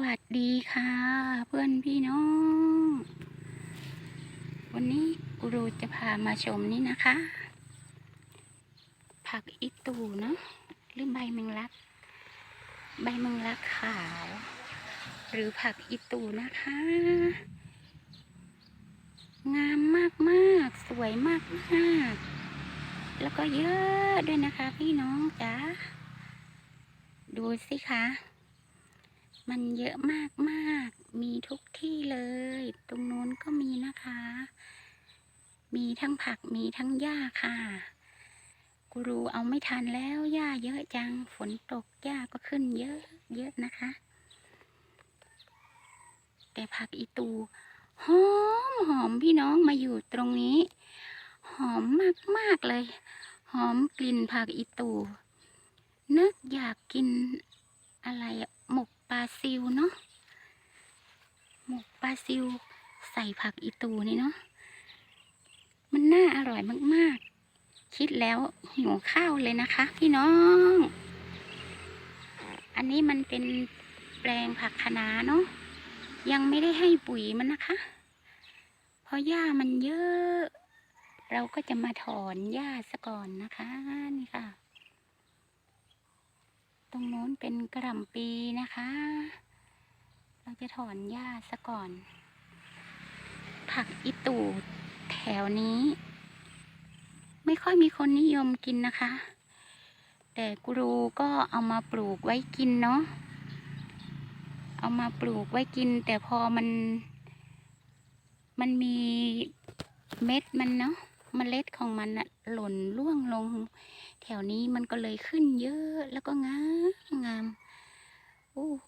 วัสดีค่ะ เพื่อนพี่น้อง วันนี้กูรูจะพามาชมนี่นะคะ ผักอีตูเนาะหรือใบแมงลัก ใบแมงลักขาว หรือผักอีตูนะคะ งามมากมากสวยมากมากแล้วก็เยอะด้วยนะคะพี่น้องจ๋าดูสิคะ มันเยอะมากมากๆมีทุกที่เลย ตรงนู้นก็มีนะคะ มีทั้งผักมีทั้งหญ้าค่ะ กูรูเอาไม่ทันแล้วหญ้าเยอะจัง ฝนตกหญ้าก็ขึ้นเยอะเยอะนะคะ แต่ผักอีตูหอมหอมพี่น้องมาอยู่ตรงนี้ หอมมากมากๆเลย หอมกลิ่นผักอีตูนึกอยากกินอะไรหมก ปลาซิวเนาะหมกปลาซิวใส่ผักอีตูนี่เนาะมันน่าอร่อยมากๆ คิดแล้วหิวข้าวเลยนะคะ พี่น้อง อันนี้มันเป็นแปลงผักคะน้าเนาะยังไม่ได้ให้ปุ๋ยมันนะคะ เพราะหญ้ามันเยอะ เราก็จะมาถอนหญ้าซะก่อนนะคะนี่ค่ะ ตรงโน้นเป็นกระหล่ำปีนะคะ เราจะถอนหญ้าซะก่อน ผักอีตูแถวนี้ ไม่ค่อยมีคนนิยมกินนะคะ แต่กรูก็เอามาปลูกไว้กินเนาะเอามาปลูกไว้กิน แต่พอมัน มันมีเม็ดมันเนาะ เมล็ดของมันอะหล่นร่วงลง แถวนี้มันก็เลยขึ้นเยอะแล้วก็งามงามโอ้โห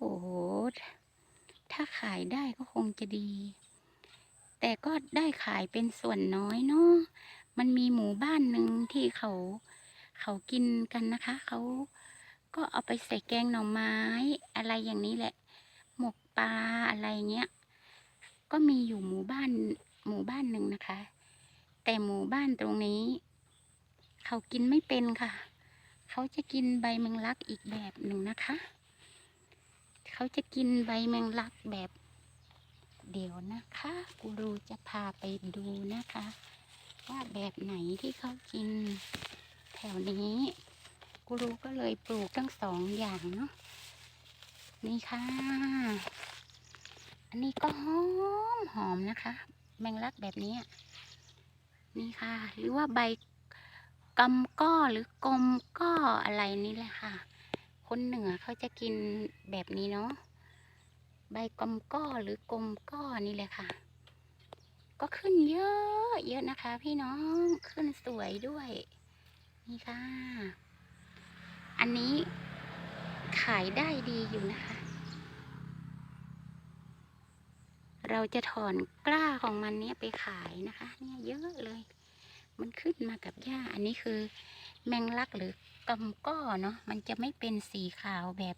ถ้าขายได้ก็คงจะดี แต่ก็ได้ขายเป็นส่วนน้อยเนาะมันมีหมู่บ้านหนึ่งที่เขาเขากินกันนะคะ เขาก็เอาไปใส่แกงหน่อไม้ อะไรอย่างนี้แหละ หมกปลาอะไรเงี้ย ก็มีอยู่หมู่บ้านหมู่บ้านหนึ่งนะคะ แต่หมู่บ้านตรงนี้ เขากินไม่เป็นค่ะ เขาจะกินใบแมงลักอีกแบบหนึ่งนะคะ เขาจะกินใบแมงลักแบบ เดี๋ยวนะคะกูรูจะพาไปดูนะคะ ว่าแบบไหนที่เขากินแถวนี้กูรูก็เลยปลูกทั้งสองอย่างเนาะนี่ค่ะ อันนี้ก็หอมหอมนะคะ แมงลักแบบนี้ นี่ค่ะ หรือว่าใบกำก้อหรือกลมก้ออะไรนี่แหละค่ะ คนเหนือเขาจะกินแบบนี้เนาะใบกำก้อหรือกลมก้อนี่แหละค่ะ ก็ขึ้นเยอะเยอะนะคะ พี่น้องขึ้นสวยด้วย นี่ค่ะ อันนี้ขายได้ดีอยู่นะคะ เราจะถอนกล้าของมันเนี้ยไปขายนะคะ เนี่ยเยอะเลย มันขึ้นมากับหญ้า อันนี้คือ แมงลักหรือกำก้อเนาะ มันจะไม่เป็นสีขาวแบบ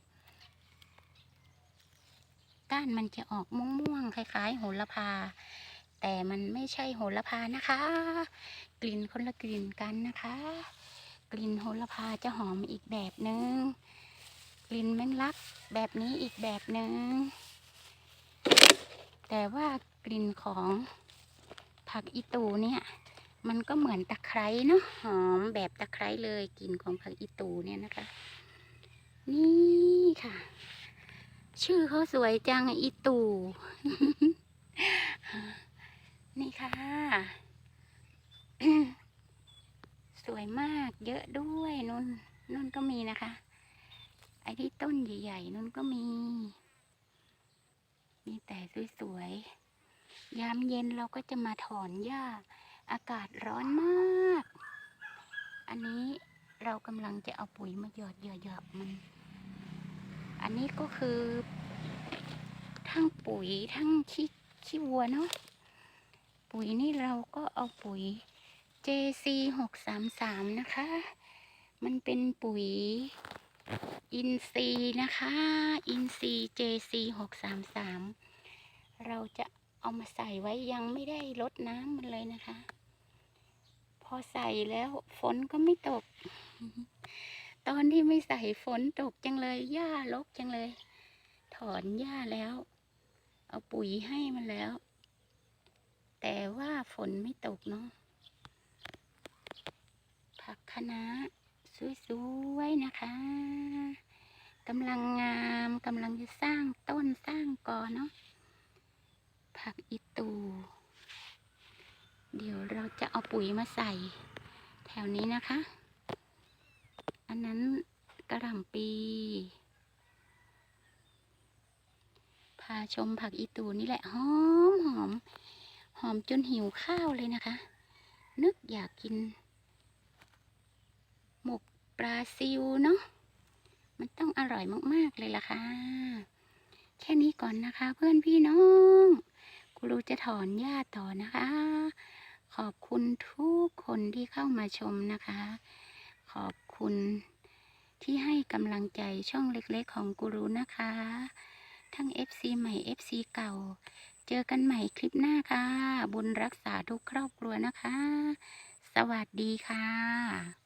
ก้านมันจะออกม่วงๆคล้าย ๆ โหระพา แต่มันไม่ใช่โหระพานะคะ กลิ่นคนละกลิ่นกันนะคะ กลิ่นโหระพาจะหอมอีกแบบหนึง่งกลิ่นแมงลักแบบนี้อีกแบบหนึง่ง แต่ว่ากลิ่นของผักอีตูเนี่ย มันก็เหมือนตะไคร้เนาะหอมแบบตะไคร้เลยกลิ่นของผักอีตูเนี่ยนะคะ นี่ค่ะ ชื่อเขาสวยจังอีตู นี่ค่ะ สวยมากเยอะด้วยนุ่นนุ่นก็มีนะคะ ไอ้ที่ต้นใหญ่ๆนุ่นก็มี มีแต่สวยๆ ยามเย็นเราก็จะมาถอนหญ้า อากาศร้อนมาก อันนี้เรากำลังจะเอาปุ๋ยมาหยอดหยอดหยอดมัน อันนี้ก็คือ ทั้งปุ๋ยทั้งขี้ขี้วัวเนาะ ปุ๋ยนี่เราก็เอาปุ๋ย JC หกสามสามนะคะ มันเป็นปุ๋ย อินซีนะคะ อินซีย์ JC หกสามสามเราจะเอามาใส่ไว้ยังไม่ได้ลดน้ำมันเลยนะคะ พอใส่แล้วฝนก็ไม่ตก ตอนที่ไม่ใส่ฝนตกจังเลยหญ้ารกจังเลย ถอนหญ้าแล้ว เอาปุ๋ยให้มันแล้ว แต่ว่าฝนไม่ตกเนาะผักคะน้าสวยๆนะคะำลังงามกำลังจะสร้างต้นสร้างกอเนาะผักอีตู เดี๋ยวเราจะเอาปุ๋ยมาใส่ แถวนี้นะคะ อันนั้นกระหล่ำปีพาชมผักอีตูนี่แหละหอมหอมหอมจนหิวข้าวเลยนะคะ นึกอยากกิน หมกปลาซิวเนาะ มันต้องอร่อยมากๆเลยล่ะค่ะ แค่นี้ก่อนนะคะ เพื่อนพี่น้องกูรูจะถอนหญ้าต่อนะคะ ขอบคุณทุกคนที่เข้ามาชมนะคะ ขอบคุณที่ให้กำลังใจช่องเล็กๆของกูรูนะคะ ทั้ง FC ใหม่ FC เก่า เจอกันใหม่คลิปหน้าค่ะ บุญรักษาทุกครอบครัวนะคะ สวัสดีค่ะ